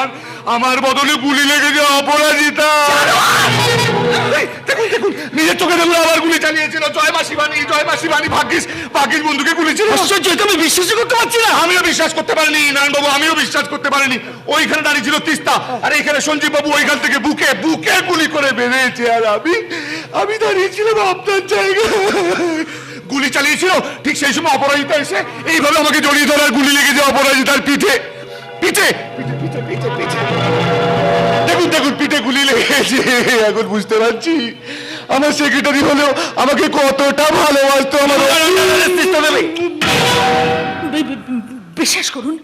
আর আমার বদলে গুলি লেগেছে অপরাজিতা। দেখুন দেখুন নিজের চোখে দেখুন আবার গুলি চালিয়েছিল। জয় মাসি বাণী জয় মাসি বাণী ভাগ্যিস ভাগ্যিস বন্ধুকে গুলি ছিল। আশ্চর্য আমি বিশ্বাসই করতে পারছি না। আমিও বিশ্বাস করতে পারিনি নারায়ণবাবু আমিও বিশ্বাস করতে পারিনি। ওইখানে দাঁড়িয়ে ছিল তিস্তা। আর এইখানে সঞ্জীব বাবু ওইখান থেকে বুকে বুকে গুলি করে বেরিয়েছে আর আমি আমি দাঁড়িয়েছিলাম আপনার জায়গায়। গুলি চালিয়েছিল ঠিক সেই সময় অপরাজিতা এসে এইভাবে আমাকে জড়িয়ে ধরার গুলি লেগে লেগেছে অপরাজিতার পিঠে। পিঠে পিঠে পিঠে পিঠে পিঠে। দেখুন দেখুন পিঠে গুলি লেগেছে। এখন বুঝতে পারছি। আমার সেক্রেটারি হলেও আমাকে কতটা ভালোবাসতো আমার বিশ্বাস করুন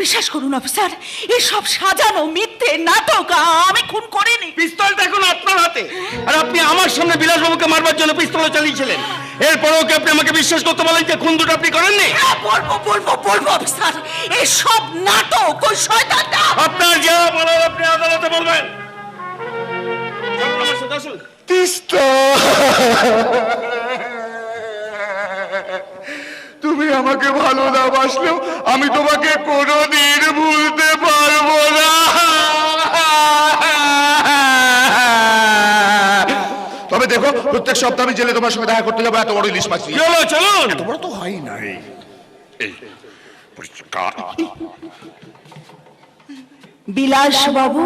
বিশ্বাস করুন অফিসার এসব সাজানো মিথ্যে নাটক আমি খুন করিনি। পিস্তলটা এখন আপনার হাতে। আর আপনি আমার সামনে বিলাসবাবুকে মারবার জন্য পিস্তল চালিয়েছিলেন। এরপরেও কি আপনি আমাকে বিশ্বাস করতে বলেন যে খুন দুটো আপনি করেননি? বলব বলব বলব অফিসার এসব নাটক ওই শয়তানটা আপনার যা বলার আপনি আদালতে বলবেন। তিস্তা। তুমি আমাকে ভালো না বাসলেও আমি তোমাকে কোনোদিন ভুলতে পারব না। তবে দেখো প্রত্যেক সপ্তাহে আমি জেলে তোমার সঙ্গে দেখা করতে যাব এত বড় ইলিশ মাছ চলো চলো। এত বড় তো হয় নাই। এই বিলাস বাবু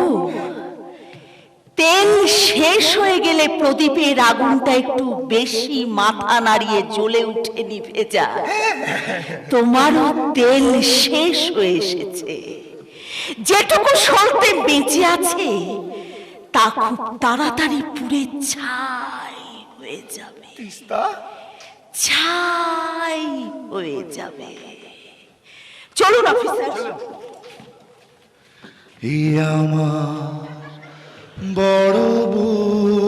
তেল শেষ হয়ে গেলে প্রদীপের আগুনটা একটু বেশি মাথা নাড়িয়ে জ্বলে উঠে নিভে যায়। তোমারও তেল শেষ হয়ে এসেছে। যেটুকু সলতে বেঁচে আছে তা খুব তাড়াতাড়ি পুড়ে ছাই হয়ে যাবে। ছাই হয়ে যাবে। চলুন অফিসার। আমার বড় বউ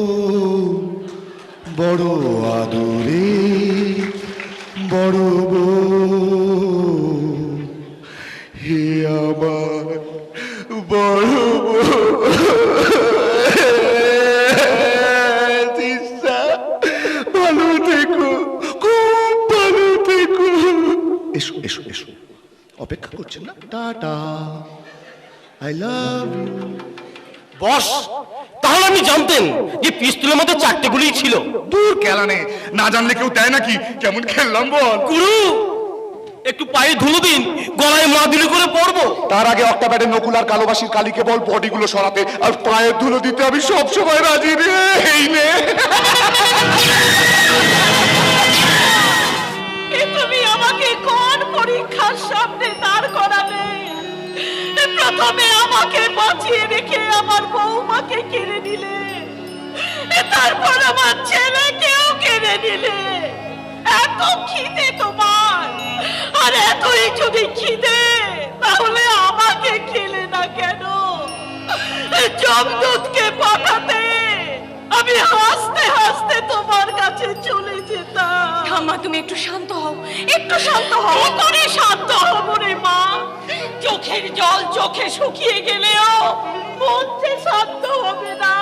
বড় আদরে, বড় বউ হে আমার বড় ভালো থেকো ভালো থেকো। এসো এসো এসো। অপেক্ষা করছেন না? Tata. I love you. Boss তাহলে আপনি জানতেন যে পিস্তলের মধ্যে চারটে গুলি ছিল। দূর খেলানে না জানলে কেউ দেয় নাকি? কেমন খেললাম বল। গুরু একটু পায়ে ধুলো দিন গলায় মা দিলে করে পড়ব। তার আগে অক্টাপ্যাডের নকুল আর কালোবাসীর কালীকে বল বডিগুলো সরাতে আর পায়ের ধুলো দিতে আমি সব সময় রাজি রে এই নে। তুমি আমাকে কোন পরীক্ষার সামনে দাঁড় করালে? প্রথমে আমাকে বাঁচিয়ে রেখে আমার বৌমাকে কেড়ে নিলে। তারপর আমার ছেলেকেও কেড়ে নিলে। এত খিদে তোমার। আর এতই যদি খিদে, তাহলে আমাকে খেলে না কেন? জমদুতকে পাঠাতে আমি হাসতে হাসতে তোমার কাছে চলে যেতাম। ঠাম্মা তুমি একটু শান্ত হও একটু শান্ত হও। কি করে শান্ত হব রে মা? চোখের জল চোখে শুকিয়ে গেলেও মধ্যে শান্ত হবে না।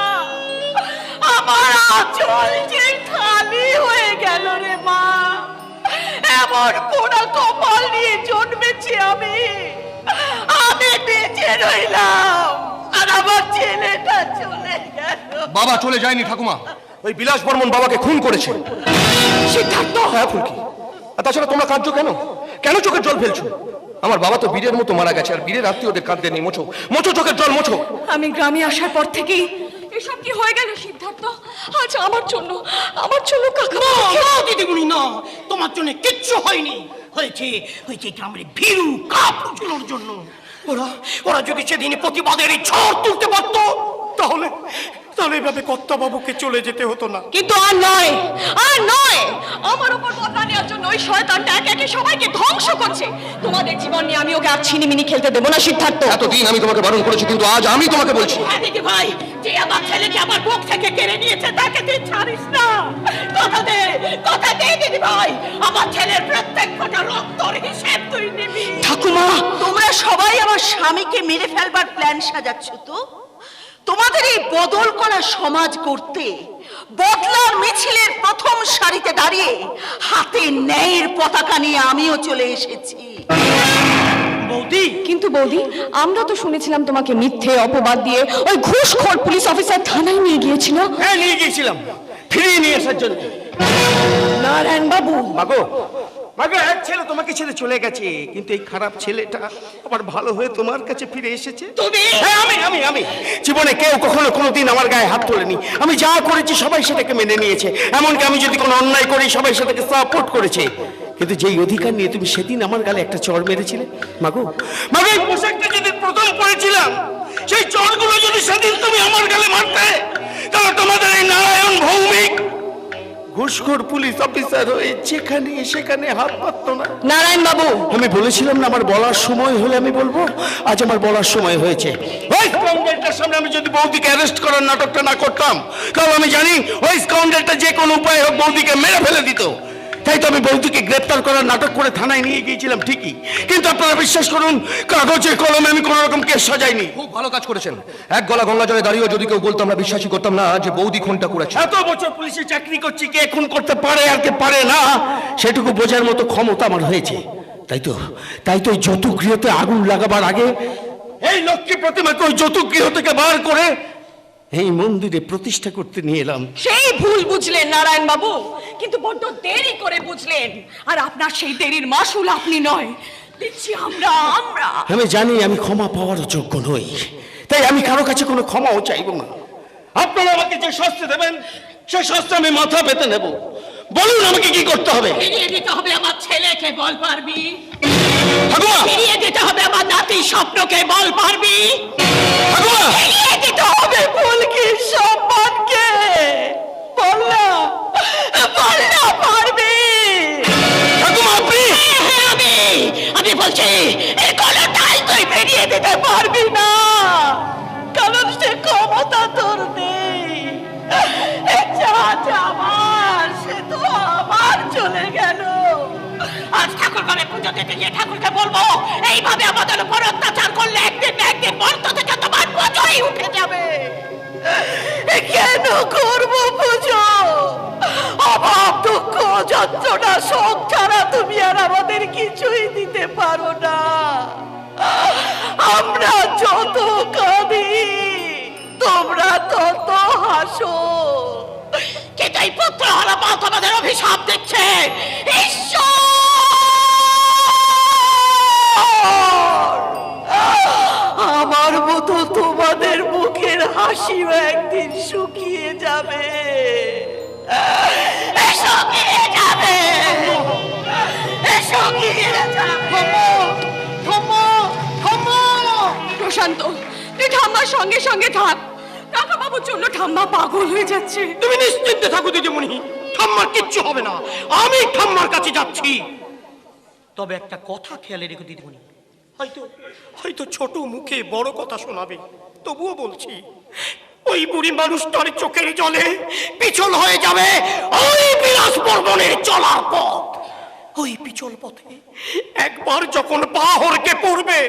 আমার আঁচল যে খালি হয়ে গেল রে মা। এমন পোড়া কপাল নিয়ে জন্মেছি আমি। আমি বেঁচে রইলাম। আমার ছেলেটা চলে গেল। বাবা চলে যায়নি ঠাকুমা। ওই বিলাস বর্মন বাবাকে খুন করেছে। সিদ্ধার্থ। হ্যাঁ ফুলকি। আর তাছাড়া তোমরা কাঁদছো কেন? কেন চোখের জল ফেলছো? আমার বাবা তো বীরের মতো মারা গেছে আর বীরের আত্মীয়দের কাঁদতে নেই মোছো। মোছো চোখের জল মোছো। আমি গ্রামে আসার পর থেকেই এসব কি হয়ে গেল সিদ্ধার্থ? আজ আমার জন্য আমার জন্য কাকা না দিদিমণি না। তোমার জন্য কিচ্ছু হয়নি। হয়েছে হয়েছে গ্রামের ভীরু কাপুচুলোর জন্য। ওরা ওরা যদি সেদিন প্রতিবাদের এই ঝড় তুলতে পারতো তাহলে তাহলে এভাবে কর্তাবাবুকে চলে যেতে হতো না। কিন্তু আর নয় আর নয় আমার উপর বদলা নেওয়ার জন্য ওই শয়তানটা একে একে সবাইকে ধ্বংস করছে। তোমাদের জীবন নিয়ে আমি ওকে আর ছিনিমিনি খেলতে দেবো না সিদ্ধার্থ। এতদিন আমি তোমাকে বারণ করেছি কিন্তু আজ আমি তোমাকে বলছি। হ্যাঁ দিদি ভাই যে আমার ছেলেকে আমার বুক থেকে কেড়ে নিয়েছে তাকে তুই ছাড়িস না। কথা দে কথা দে দিদি ভাই। আমার ছেলের প্রত্যেক ফোঁটা রক্তর হিসেব তুই নিবি। সবাই আমার স্বামীকে মেরে ফেলবার প্ল্যান সাজাচ্ছ তো? তোমাদের এই বদল করা সমাজ করতে বদলার মিছিলের প্রথম সারিতে দাঁড়িয়ে হাতে ন্যায়ের পতাকা নিয়ে আমিও চলে এসেছি। বৌদি? কিন্তু বৌদি আমরা তো শুনেছিলাম তোমাকে মিথ্যে অপবাদ দিয়ে ওই ঘুষখোর পুলিশ অফিসার থানায় নিয়ে গিয়েছিল। হ্যাঁ নিয়ে গিয়েছিলাম। ফিরিয়ে নিয়ে আসার জন্য। নারায়ণ বাবু মাগো মাগো এক ছেলে তোমাকে ছেড়ে চলে গেছে কিন্তু এই খারাপ ছেলেটা আবার ভালো হয়ে তোমার কাছে ফিরে এসেছে? তুমি? হ্যাঁ আমি আমি আমি। জীবনে কেউ কখনো কোনোদিন আমার গায়ে হাত তোলেনি। আমি যা করেছি সবাই সেটাকে মেনে নিয়েছে। এমনকি আমি যদি কোনো অন্যায় করি সবাই সেটাকে সাপোর্ট করেছে। কিন্তু যেই অধিকার নিয়ে তুমি সেদিন আমার গালে একটা চর মেরেছিলে মাগো? মাগো এই পোশাকটা যেদিন প্রথম পরেছিলাম সেই চড়গুলো যদি সেদিন তুমি আমার গালে মারতে তাহলে তোমাদের এই নারায়ণ ভৌমিক ঘুষখোর পুলিশ অফিসার হয়ে যেখানে সেখানে হাত পাততো না। নারায়ণ বাবু! আমি বলেছিলাম না আমার বলার সময় হলে আমি বলব। আজ আমার বলার সময় হয়েছে। ওই স্কাউন্ডারটার সামনে আমি যদি বৌদিকে অ্যারেস্ট করার নাটকটা না করতাম কারণ আমি জানি ওই স্কাউন্ডারটা যে কোনো উপায়ে হোক বৌদিকে মেরে ফেলে দিত। তাই তো আমি বৌদিকে গ্রেপ্তার করার নাটক করে থানায় নিয়ে গিয়েছিলাম ঠিকই। কিন্তু আপনারা বিশ্বাস করুন কাগজে কলমে আমি কোনো রকম কেস সাজাইনি। খুব ভালো কাজ করেছেন। এক গলা গঙ্গা জলে দাঁড়িয়েও যদি কেউ বলতো আমরা বিশ্বাসই করতাম না যে বৌদি খুনটা করেছে। এত বছর পুলিশে চাকরি করছি কে খুন করতে পারে আর কে পারে না সেটুকু বোঝার মতো ক্ষমতা আমার হয়েছে। তাই তো তাই তো ওই যৌতুক গৃহতে আগুন লাগাবার আগে এই লক্ষ্মী প্রতিমাকে ওই যৌতুক গৃহ থেকে বার করে এই মন্দিরে প্রতিষ্ঠা করতে নিয়ে এলাম। সেই ভুল বুঝলেন নারায়ণ বাবু কিন্তু বড্ড দেরি করে বুঝলেন। আর আপনার সেই দেরির মাসুল আপনি নয়। দিচ্ছি আমরা আমরা। আমি জানি আমি ক্ষমা পাওয়ার যোগ্য নই। তাই আমি কারও কাছে কোনো ক্ষমাও চাইব না। আপনারা আমাকে যে শাস্তি দেবেন সে শাস্তি আমি মাথা পেতে নেব। বলুন আমাকে কি করতে হবে। ফিরিয়ে দিতে হবে আমার ছেলেকে বল পারবি। ঠাকুমা ফিরিয়ে দিতে হবে আমার নাতির স্বপ্নকে বল পারবি। ঠাকুমা ফিরিয়ে দিতে হবে ফুলকি সম্মানকে বল না বল ঠাকুমা আপনি? হ্যাঁ, আমি আমি বলছি এই কোনটাই তুই ফিরিয়ে দিতে পারবি না। কারণ সে ক্ষমতা তোর নেই। আমার সে তো আমার চলে গেল। আজ ঠাকুর ঘরে পুজো দিতে গিয়ে ঠাকুরকে বলব এইভাবে আমাদের উপর অত্যাচার করলে একদিন একদিন মর্ত থেকে তোমার পুজোই উঠে যাবে। কেন করব পুজো? অভাব দুঃখ যন্ত্রণা শোক ছাড়া তুমি আর আমাদের কিছুই দিতে পারো না। আমরা যত কাঁদি, তোমরা তত হাসো। এই পুত্র মা তোমাদের অভিশাপ দিচ্ছে? আমার মতো তোমাদের মুখের হাসিও একদিন শুকিয়ে যাবে। শুকিয়ে প্রশান্ত সঙ্গে সঙ্গে থাক। কাকা বাবুর জন্য ঠাম্মা পাগল হয়ে যাচ্ছে। তুমি নিশ্চিন্তে থাকো দিদিমণি, ঠাম্মার কিচ্ছু হবে না। আমি ঠাম্মার কাছে যাচ্ছি। তবে একটা কথা খেয়ালে রেখো দিদিমণি। হয়তো হয়তো ছোট মুখে বড় কথা শোনাবে, তবুও বলছি ওই বুড়ি মানুষটার চোখের জলে পিছল হয়ে যাবে ওই বিলাস বর্মনের চলার পথ। ওই পিছল পথে একবার যখন পা হরকে পড়বে,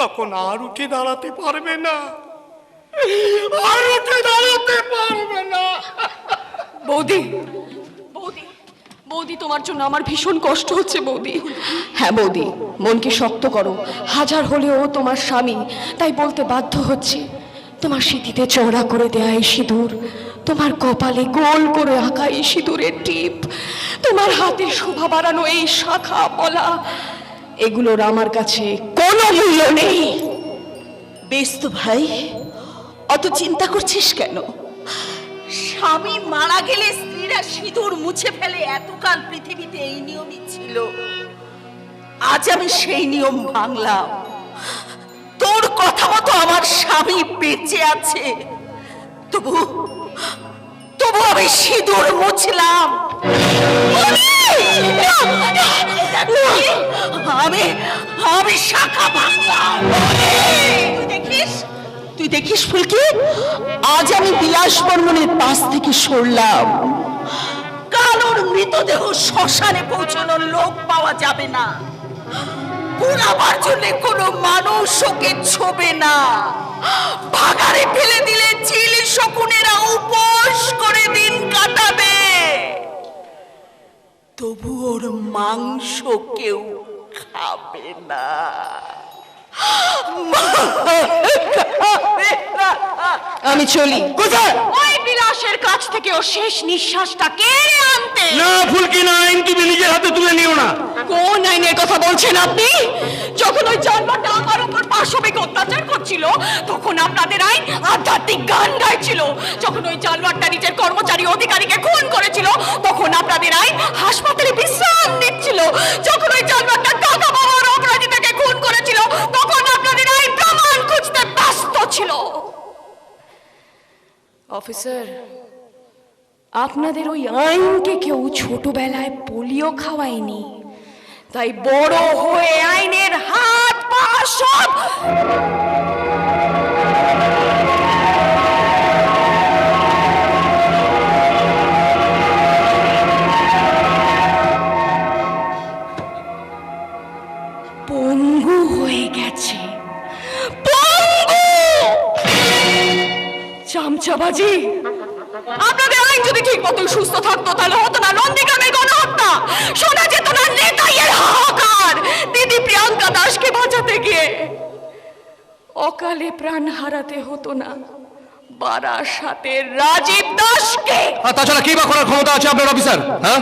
তখন আর উঠে দাঁড়াতে পারবে না। আর উঠে দাঁড়াতে পারবে না। বৌদি বৌদি বৌদি, তোমার জন্য আমার ভীষণ কষ্ট হচ্ছে, বৌদি। হ্যাঁ বৌদি, মনকে শক্ত করো। হাজার হলেও তোমার স্বামী, তাই বলতে বাধ্য হচ্ছে। তোমার স্মৃতিতে চওড়া করে দেয়া সিঁদুর, তোমার কপালে গোল করে আঁকা এই সিঁদুরের টিপ, তোমার হাতে শোভা বাড়ানো এই শাখা পলা এগুলোর আমার কাছে কোনো মূল্য নেই। বেশ তো ভাই, অত চিন্তা করছিস কেন? স্বামী মারা গেলে স্ত্রীরা সিঁদুর মুছে ফেলে এতকাল পৃথিবীতে এই নিয়মই ছিল। আজ আমি সেই নিয়ম ভাঙলাম। তোর কথা মতো আমার স্বামী বেঁচে আছে। তবু তবু আমি সিঁদুর মুছলাম। আমি আমি শাখা ভাঙলাম। দেখিস? তুই দেখিস ফুলকি? আজ আমি বিলাস বর্মনের পাশ থেকে সরলাম। কালোর মৃতদেহ শ্মশানে পৌঁছানোর লোক পাওয়া যাবে না। পুরাবার জন্য কোনো মানুষ ওকে ছোবে না। ভাগারে ফেলে দিলে চিল শকুনেরা উপোস করে দিন কাটাবে। তবু ওর মাংস কেউ খাবে না। আমি চলি। কোথায়? ওই বিলাসের কাছ থেকে ও শেষ নিঃশ্বাসটা কেড়ে আনতে। না ফুলকি না আইন তুমি নিজের হাতে তুলে নিও না। কোন আইনের কথা বলছেন আপনি? যখন ওই জানোয়ারটা আমার উপর পাশবিক অত্যাচার করছিল, তখন আপনাদের আইন আধ্যাত্মিক গান গাইছিল। যখন ওই জানোয়ারটা নিজের কর্মচারী অধিকারীকে খুন করেছিল, তখন আপনাদের আইন হাসপাতালে বিশ্রাম নিচ্ছিল। যখন ওই জানোয়ারটা টাকা পাওয়ার অপরাধীটাকে খুন করেছিল, তখন আপনাদের আইন প্রমাণ খুঁজতে ব্যস্ত ছিল। অফিসার, আপনাদের ওই আইনকে কেউ ছোটবেলায় পোলিও খাওয়ায়নি। তাই বড় হয়ে আইনের হাত পা সব প্রাণ হারাতে হতো না। বারাসাতের রাজীব দাসকে আর তাছাড়া কি বা করার ক্ষমতা আছে আপনার অফিসার হ্যাঁ?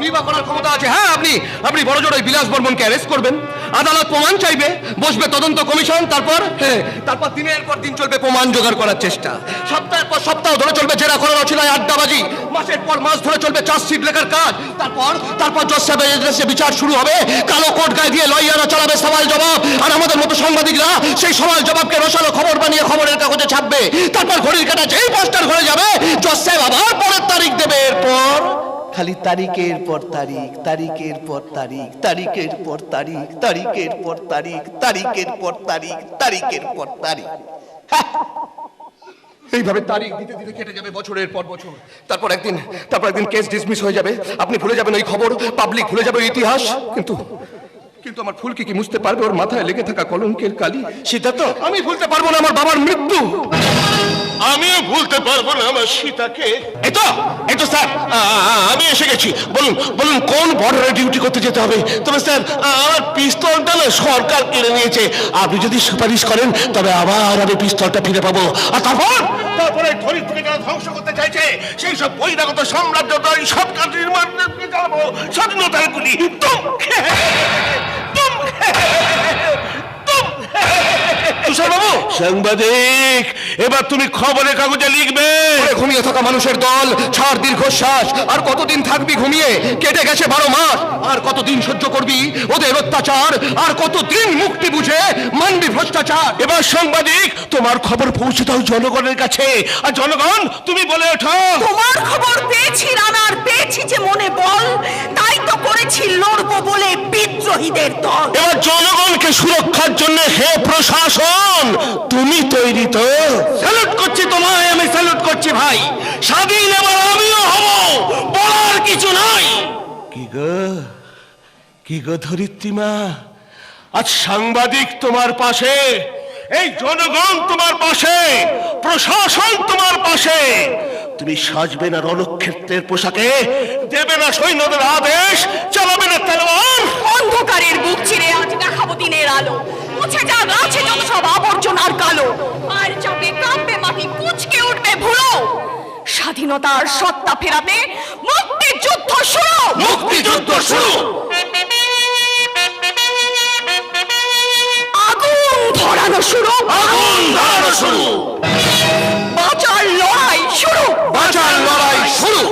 কি বা করার ক্ষমতা আছে। হ্যাঁ আপনি আপনি বড় জোর ওই বিলাস বর্মনকে অ্যারেস্ট করবেন। আদালত প্রমাণ চাইবে বসবে তদন্ত কমিশন তারপর হ্যাঁ, তারপর দিনের পর দিন চলবে প্রমাণ জোগাড় করার চেষ্টা। সপ্তাহের পর সপ্তাহ ধরে চলবে জেরা করার অছিলায় আড্ডাবাজি। মাসের পর মাস ধরে চলবে চার্জশিট লেখার কাজ। তারপর তারপর জজ সাহেবের বিচার শুরু হবে। কালো কোট গায়ে দিয়ে লয়াররা চালাবে সওয়াল জবাব। আর আমাদের মতো সাংবাদিকরা সেই সওয়াল জবাবকে রসালো খবর বানিয়ে খবরের কাগজে ছাপবে। তারপর ঘড়ির কাটা যেই পোস্টার ঘরে যাবে জজ সাহেব আবার পরের তারিখ দেবে। এরপর খালি তারিখের পর তারিখ, তারিখের পর তারিখ, তারিখের পর তারিখ, তারিখের পর তারিখ, তারিখের পর তারিখ, তারিখের পর তারিখ। এইভাবে তারিখ দিতে দিতে কেটে যাবে বছরের পর বছর। তারপর একদিন তারপর একদিন কেস ডিসমিস হয়ে যাবে। আপনি ভুলে যাবেন ওই খবর পাবলিক ভুলে যাবে ইতিহাস। কিন্তু কিন্তু আমার ফুলকি কি মুছতে পারবে? ওর মাথায় লেগে থাকা কলঙ্কের কালি? সিদ্ধার্থ আমি ভুলতে পারব না আমার বাবার মৃত্যু! আমিও ভুলতে পারব না আমার সীতাকে। এই তো এই তো স্যার আমি এসে গেছি। বলুন বলুন কোন বর্ডারে ডিউটি করতে যেতে হবে? তবে স্যার আমার পিস্তলটা না সরকার কেড়ে নিয়েছে। আপনি যদি সুপারিশ করেন তবে আবার আমি পিস্তলটা ফিরে পাবো। আর তারপর? তারপরে ধরিত থেকে যারা ধ্বংস করতে চাইছে। সেই সব বহিরাগত সাম্রাজ্য কাজ নির্মাণ চালাবো স্বাধীনতার গুলি। তুষারবাবু! সাংবাদিক এবার তুমি খবরের কাগজে লিখবে। ঘুমিয়ে থাকা মানুষের দল ছাড় দীর্ঘশ্বাস আর কতদিন থাকবি ঘুমিয়ে? কেটে গেছে বারো মাস। আর কতদিন সহ্য করবি? ওদের অত্যাচার আর কতদিন মুক্তি বুঝে মানবি ভ্রষ্টাচার? এবার সাংবাদিক তোমার খবর পৌঁছে দাও জনগণের কাছে। আর জনগণ তুমি বলে ওঠো। তোমার খবর পেয়েছি রানার পেয়েছি যে মনে বল। তাই তো করেছি লড়বো বলে বিদ্রোহীদের দল। এবার জনগণকে সুরক্ষার জন্য হে প্রশাসন তুমি তৈরি তো। স্যালুট করছি তোমায় আমি স্যালুট করছি ভাই। স্বাধীন এবার আমিও হব বলার কিছু নাই। কি গো? কি গো ধরিত্রীমা আজ সাংবাদিক তোমার পাশে এই জনগণ তোমার পাশে প্রশাসন তোমার পাশে। তুমি সাজবে না রণক্ষেত্রের পোশাকে দেবে না সৈন্যদের আদেশ চালাবে না তেলোয়ার। অন্ধকারের বুক চিরে আজ দেখাবো দিনের আলো। মুছে যাক আছে যত সব আবর্জনার কালো। আর চাপে কাঁপবে মাটি কুচকে উঠবে ভুলো। স্বাধীনতার সত্তা ফেরাতে মুক্তির যুদ্ধ শুরু। মুক্তিযুদ্ধ শুরু। ধরানো শুরু। আগুন ধরানো শুরু। বাঁচার লড়াই শুরু। বাঁচার লড়াই শুরু।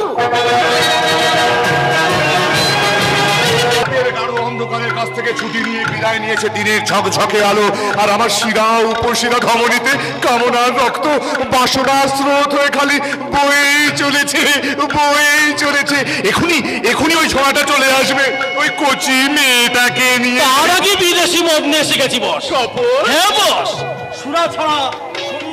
অন্ধকারের কাছ থেকে ছুটি নিয়ে বিদায় নিয়েছে দিনের ঝকঝকে আলো। আর আমার শিরা উপশিরা ধমনীতে কামনার রক্ত বাসনা স্রোত হয়ে খালি বয়েই চলেছে বয়েই চলেছে। এখনই এখনই ওই ছোঁয়াটা চলে আসবে। ওই কচি মেয়েটাকে নিয়ে। তার আগে বিদেশি মদ নিয়ে এসে গেছি বস হ্যাঁ বস। সুরা ছাড়া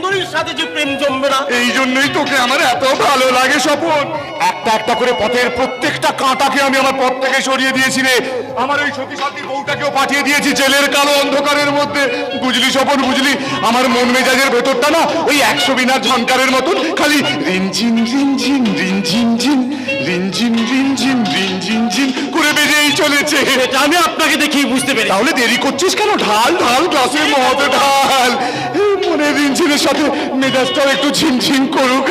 সুন্দরীর সাথে যে প্রেম জমবে না। এই জন্যই তোকে আমার এত ভালো লাগে স্বপন। একটা একটা করে পথের প্রত্যেকটা কাঁটাকে আমি আমার পথ থেকে সরিয়ে দিয়েছি রে। আমার ওই সতী সাথীর বউটাকেও পাঠিয়ে দিয়েছি জেলের কালো অন্ধকারের মধ্যে। বুঝলি স্বপন বুঝলি? আমার মন মেজাজের ভেতরটা না ওই একশো বিনার ঝনকারের মতন। খালি রিনঝিন রিনঝিন রিনঝিন ঝিন রিনঝিন রিনঝিন রিনঝিন ঝিন করে বেজেই চলেছে। এটা আমি আপনাকে দেখি বুঝতে পেরেছি। তাহলে দেরি করছিস কেন? ঢাল ঢাল গ্লাসে মদ ঢাল। মনে ইঞ্জিনের সাথে মেজাজটাও একটু ঝিনঝিন করুক।